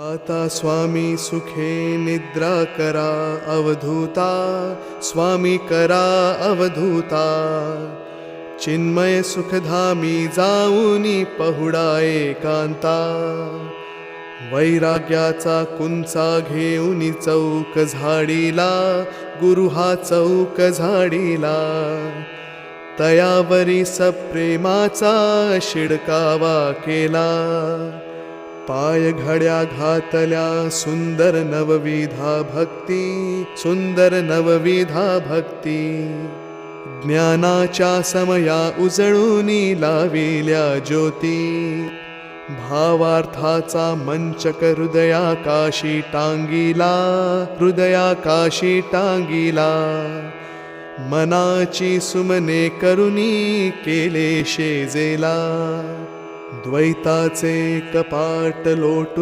आता स्वामी सुखे निद्रा करा अवधूता. स्वामी करा अवधूता. चिन्मय सुखधामी जाऊनी पहुडा एकांता. वैराग्याचा कुंचा घेऊनी चौक झाडीला गुरु हा चौक झाडीला. तयावरी सप्रेमाचा शिडकावा केला. पाय घड्या घातल्या सुंदर नवविधा भक्ती सुंदर नवविधा भक्ती. ज्ञानाच्या समया उजळूनी लाविल्या ज्योती. भावार्थाचा मंचक हृदयाकाशी टांगिला हृदयाकाशी टांगिला. मनाची सुमने करुणी केले शेजेला. द्वैताचे कपाट लोटू